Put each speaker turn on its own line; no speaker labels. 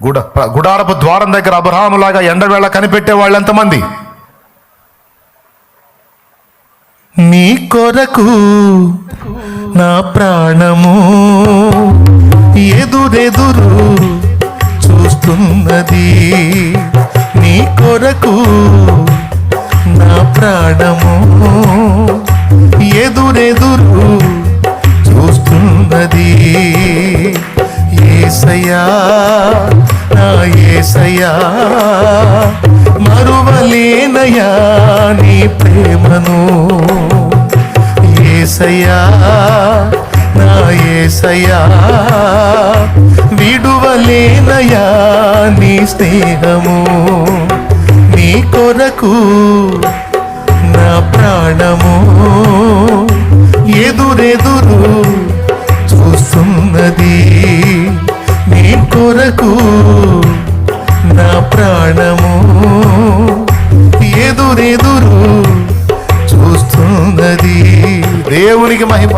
గుడ గుడారపు ద్వారం దగ్గర అబ్రహాములాగా ఎండవేళ కనిపెట్టే వాళ్ళు ఎంతమంది నీ కొరకు నా ప్రాణము ఎదురెదురు చూస్తున్నది. నీ కొరకు నా ప్రాణము ఎదురెదురు ఏసయ్యా నా ఏసయ్యా మరువలేనయా నీ ప్రేమను. ఏసయ్యా నా ఏసయ్యా విడువలేనయా నీ స్నేహము. నీ కొరకు నా ప్రాణము. కొరకు నా ప్రాణము ఎదురెదురు చూస్తున్నది దేవునికి మహిమ.